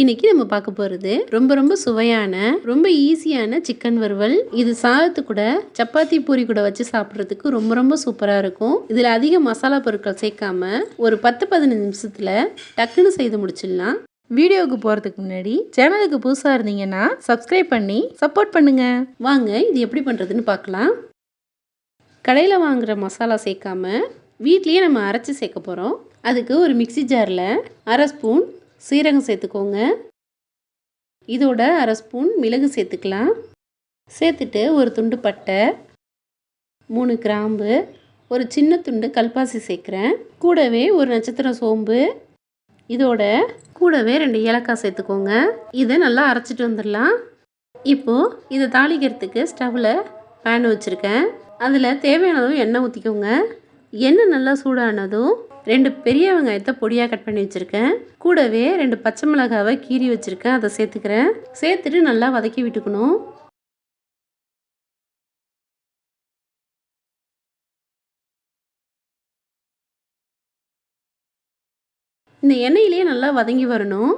இன்னைக்கு நம்ம பார்க்க போகிறது ரொம்ப ரொம்ப சுவையான ரொம்ப ஈஸியான சிக்கன் வறுவல். இது சாதத்து கூட சப்பாத்தி பூரி கூட வச்சு சாப்பிட்றதுக்கு ரொம்ப ரொம்ப சூப்பராக இருக்கும். இதில் அதிக மசாலா பொருட்கள் சேர்க்காம ஒரு பத்து பதினஞ்சு நிமிஷத்தில் டக்குன்னு செய்து முடிச்சிடலாம். வீடியோவுக்கு போகிறதுக்கு முன்னாடி சேனலுக்கு புதுசாக இருந்தீங்கன்னா சப்ஸ்கிரைப் பண்ணி சப்போர்ட் பண்ணுங்க. வாங்க இது எப்படி பண்ணுறதுன்னு பார்க்கலாம். கடையில் வாங்குகிற மசாலா சேர்க்காம வீட்லேயே நம்ம அரைச்சி சேர்க்க போகிறோம் அதுக்கு ஒரு மிக்சி ஜாரில் அரை ஸ்பூன் சீரகம் சேர்த்துக்கோங்க. இதோட அரை ஸ்பூன் மிளகு சேர்த்துக்கலாம். சேர்த்துட்டு ஒரு துண்டு பட்டை மூணு கிராம்பு ஒரு சின்ன துண்டு கல்பாசி சேர்க்குறேன். கூடவே ஒரு நட்சத்திரம் சோம்பு இதோட கூடவே ரெண்டு ஏலக்காய் சேர்த்துக்கோங்க. இதை நல்லா அரைச்சிட்டு வந்துடலாம். இப்போது இதை தாளிக்கிறதுக்கு ஸ்டவ்வில் பேன் வச்சுருக்கேன். அதில் தேவையானதும் எண்ணெய் ஊற்றிக்கோங்க எண்ணெய் நல்லா சூடானதும் ரெண்டு பெரிய வெங்காயத்தை பொடியாக கட் பண்ணி வச்சுருக்கேன். கூடவே ரெண்டு பச்சை மிளகாவை கீறி வச்சுருக்கேன். அதை சேர்த்துக்கிறேன். சேர்த்துட்டு நல்லா வதக்கி விட்டுக்கணும். இந்த எண்ணெயிலேயே நல்லா வதங்கி வரணும்.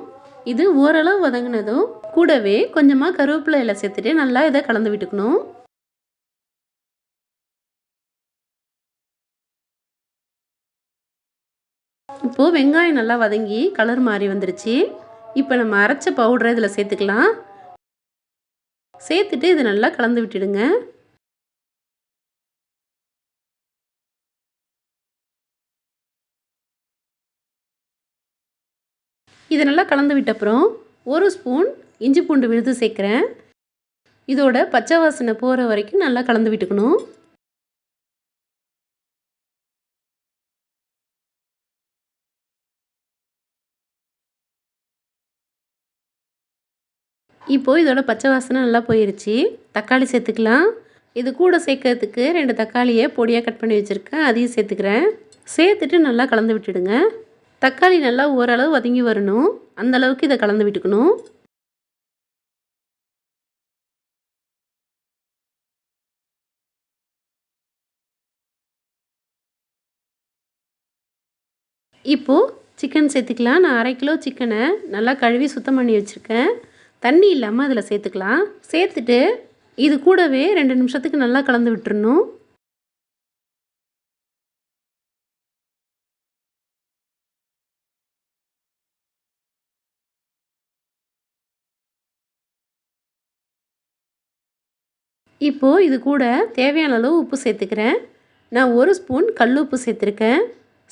இது ஓரளவு வதங்கினதும் கூடவே கொஞ்சமாக கருவேப்பிலை இலை சேர்த்துட்டு நல்லா இதை கலந்து விட்டுக்கணும். இப்போது வெங்காயம் நல்லா வதங்கி கலர் மாறி வந்துருச்சு. இப்போ நம்ம அரைச்ச பவுடரை இதில் சேர்த்துக்கலாம். சேர்த்துட்டு இதை நல்லா கலந்து விட்டுடுங்க. இதை நல்லா கலந்து விட்டப்புறம் ஒரு ஸ்பூன் இஞ்சி பூண்டு விழுது சேர்க்குறேன். இதோட பச்சை வாசனை போகிற வரைக்கும் நல்லா கலந்து விட்டுக்கணும். இப்போது இதோட பச்சை வாசனை நல்லா போயிருச்சு. தக்காளி சேர்த்துக்கலாம். இது கூட சேர்க்கறதுக்கு ரெண்டு தக்காளியை பொடியாக கட் பண்ணி வச்சுருக்கேன். அதையும் சேர்த்துக்கிறேன். சேர்த்துட்டு நல்லா கலந்து விட்டுடுங்க. தக்காளி நல்லா ஓரளவு வதங்கி வரணும். அந்தளவுக்கு இதை கலந்து விட்டுக்கணும். இப்போது சிக்கன் சேர்த்துக்கலாம். நான் அரை கிலோ சிக்கனை நல்லா கழுவி சுத்தம் பண்ணி வச்சுருக்கேன். தண்ணி இல்லாமல் அதில் சேர்த்துக்கலாம். சேர்த்துட்டு இது கூடவே ரெண்டு நிமிஷத்துக்கு நல்லா கலந்து விட்டுறணும். இப்போது இது கூட தேவையான அளவு உப்பு சேர்த்துக்கிறேன். நான் ஒரு ஸ்பூன் கல் உப்பு சேர்த்துருக்கேன்.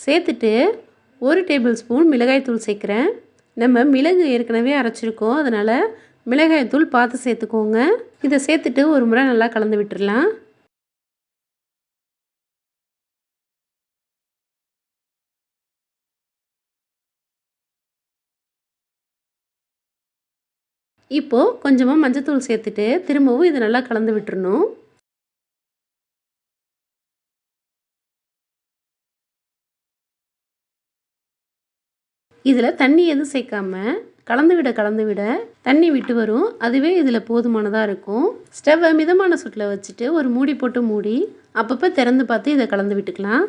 சேர்த்துட்டு ஒரு டேபிள் ஸ்பூன் மிளகாய்த்தூள் சேர்க்குறேன். நம்ம மிளகு ஏற்கனவே அரைச்சிருக்கோம். அதனால் மிளகாய்த்தூள் பார்த்து சேர்த்துக்கோங்க. இதை சேர்த்துட்டு ஒரு முறை நல்லா கலந்து விட்டுடலாம் இப்போது கொஞ்சமாக மஞ்சத்தூள் சேர்த்துட்டு திரும்பவும் இதை நல்லா கலந்து விட்டுறணும். இதில் தண்ணி எதுவும் சேர்க்காம கலந்து விட கலந்து விட தண்ணி விட்டு வரும். அதுவே இதில் போதுமானதாக இருக்கும். ஸ்டவ்வை மிதமான சுட்டில் வச்சுட்டு ஒரு மூடி போட்டு மூடி அப்பப்போ திறந்து பார்த்து இதை கலந்து விட்டுக்கலாம்.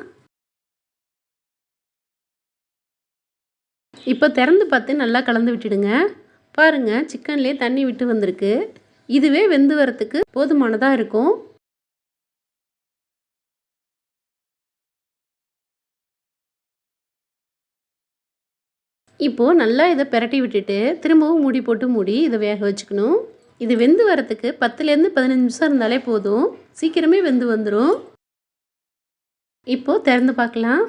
இப்போ திறந்து பார்த்து நல்லா கலந்து விட்டுடுங்க. பாருங்கள் சிக்கன்லேயே தண்ணி விட்டு வந்திருக்கு. இதுவே வெந்து வரத்துக்கு போதுமானதாக இருக்கும். இப்போது நல்லா இதை பெரட்டி விட்டுட்டு திரும்பவும் மூடி போட்டு மூடி இதை வேக வச்சுக்கணும். இது வெந்து வரத்துக்கு பத்துலேருந்து பதினஞ்சு நிமிஷம் இருந்தாலே போதும். சீக்கிரமே வெந்து வந்துடும் இப்போது திறந்து பார்க்கலாம்.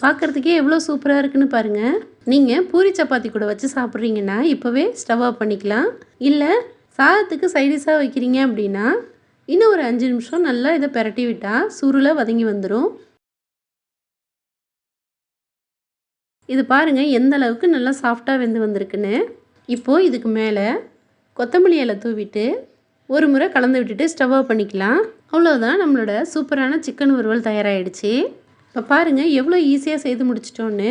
பார்க்குறதுக்கே எவ்வளோ சூப்பராக இருக்குன்னு பாருங்கள் நீங்கள் பூரி சப்பாத்தி கூட வச்சு சாப்பிட்றீங்கன்னா இப்போவே ஸ்டவ் ஆஃப் பண்ணிக்கலாம். இல்லை சாதத்துக்கு சைடிஷாக வைக்கிறீங்க அப்படின்னா இன்னும் ஒரு அஞ்சு நிமிஷம் நல்லா இதை பெரட்டி விட்டால் சுருளாக வதங்கி வந்துடும் இது பாருங்கள் எந்த அளவுக்கு நல்லா சாஃப்டாக வெந்து வந்திருக்குன்னு. இப்போது இதுக்கு மேலே கொத்தமல்லி இலை தூவிட்டு ஒரு முறை கலந்து விட்டுட்டு ஸ்டவ் ஆஃப் பண்ணிக்கலாம். அவ்வளோதான் நம்மளோட சூப்பரான சிக்கன் வறுவல் தயாராகிடுச்சு இப்போ பாருங்கள் எவ்வளோ ஈஸியாக செய்து முடிச்சிட்டோன்னு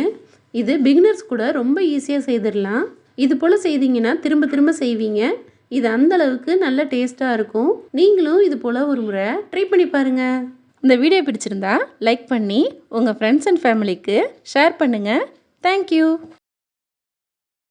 இது பிகினர்ஸ் கூட ரொம்ப ஈஸியாக செய்திடலாம். இது போல் செய்தீங்கன்னா திரும்ப திரும்ப செய்வீங்க. இது அந்த அளவுக்கு நல்ல டேஸ்ட்டாக இருக்கும். நீங்களும் இது போல் ஒரு முறை ட்ரை பண்ணி பாருங்கள் இந்த வீடியோ பிடிச்சிருந்தா லைக் பண்ணி உங்கள் ஃப்ரெண்ட்ஸ் அண்ட் ஃபேமிலிக்கு ஷேர் பண்ணுங்கள் Thank you.